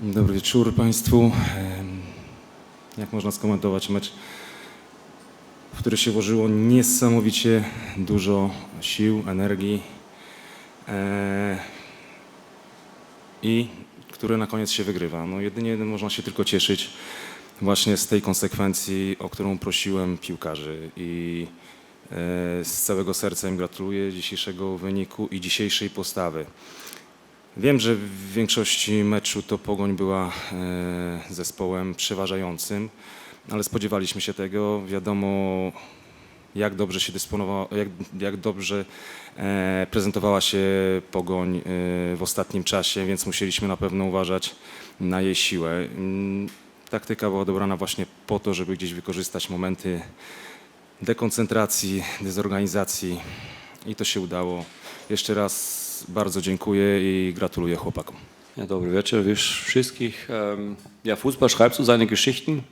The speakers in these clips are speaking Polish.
Dobry wieczór Państwu. Jak można skomentować mecz, w który się włożyło niesamowicie dużo sił, energii e, i który na koniec się wygrywa. No jedynie można się tylko cieszyć właśnie z tej konsekwencji, o którą prosiłem piłkarzy i e, z całego serca im gratuluję dzisiejszego wyniku i dzisiejszej postawy. Wiem, że w większości meczu to Pogoń była e, zespołem przeważającym, ale spodziewaliśmy się tego. Wiadomo, jak dobrze się dysponowała, jak, jak dobrze e, prezentowała się Pogoń e, w ostatnim czasie, więc musieliśmy na pewno uważać na jej siłę. Mm, Taktyka była dobrana właśnie po to, żeby gdzieś wykorzystać momenty dekoncentracji, dezorganizacji i to się udało. Jeszcze raz bardzo dziękuję i gratuluję chłopakom. Ja, dobry wieczór wiesz wszystkich. Ja, Fußball schreibt so seine Geschichten.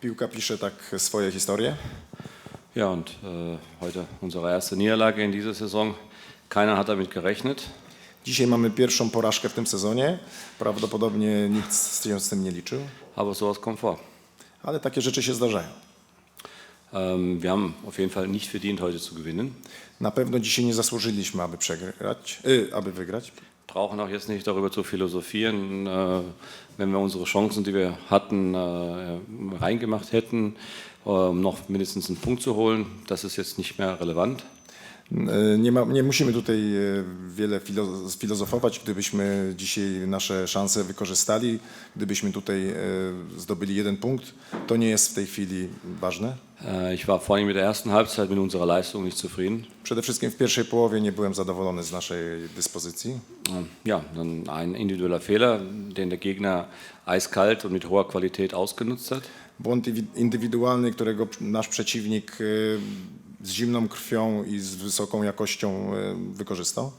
Piłka pisze tak swoje historie. Ja, und äh, heute unsere erste Niederlage in dieser Saison. Keiner hat damit gerechnet. Dzisiaj mamy pierwszą porażkę w tym sezonie. Prawdopodobnie nikt z tym nie liczył, Aber sowas kommt vor. ale takie rzeczy się zdarzają. Ähm, wir haben auf jeden Fall nicht verdient, heute zu gewinnen. Na pewno dzisiaj nie zasłużyliśmy, aby przegrać, y, aby wygrać. Brauchen auch jetzt nicht darüber zu philosophieren. Äh, wenn wir unsere Chancen, die wir hatten, äh, reingemacht hätten, äh, um noch mindestens einen Punkt zu holen, das ist jetzt nicht mehr relevant. Y, Nie, ma, nie musimy tutaj y, wiele filo- filozofować, gdybyśmy dzisiaj nasze szanse wykorzystali, gdybyśmy tutaj y, zdobyli jeden punkt, to nie jest w tej chwili ważne. Ich war vor allem mit der ersten Halbzeit mit unserer Leistung nicht zufrieden. Przede wszystkim w pierwszej połowie nie byłem zadowolony z naszej dyspozycji. Ja, dann ein individueller Fehler, den der Gegner eiskalt und mit hoher Qualität ausgenutzt hat. Błąd indywidualny, którego nasz przeciwnik z zimną krwią i z wysoką jakością y, wykorzystał.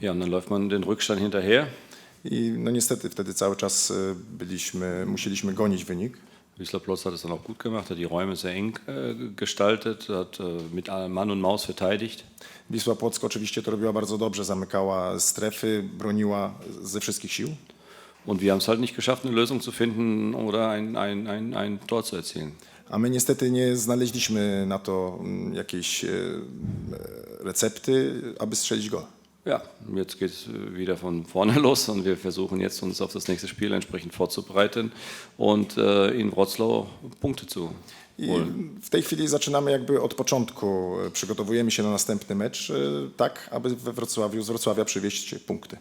Ja, und dann läuft man den Rückstand hinterher. I no niestety wtedy cały czas y, byliśmy, musieliśmy gonić wynik. Wiesler Plotz hat es dann auch gut gemacht, hat die Räume sehr eng äh, gestaltet, hat äh, mit Mann und Maus verteidigt. Wisła Płock oczywiście to robiła bardzo dobrze, zamykała strefy, broniła ze wszystkich sił. Und wir haben es halt nicht geschafft, eine Lösung zu finden oder ein, ein, ein, ein Tor zu erzielen. A my niestety nie znaleźliśmy na to mm, jakiejś e, e, recepty, aby strzelić gola. Ja, jetzt geht es wieder von vorne los und wir versuchen jetzt uns auf das nächste Spiel entsprechend vorzubereiten und äh, in Wroclaw Punkte zu I holen. w tej chwili zaczynamy jakby od początku. Przygotowujemy się na następny mecz, e, tak aby we Wrocławiu, z Wrocławia przywieźć punkty.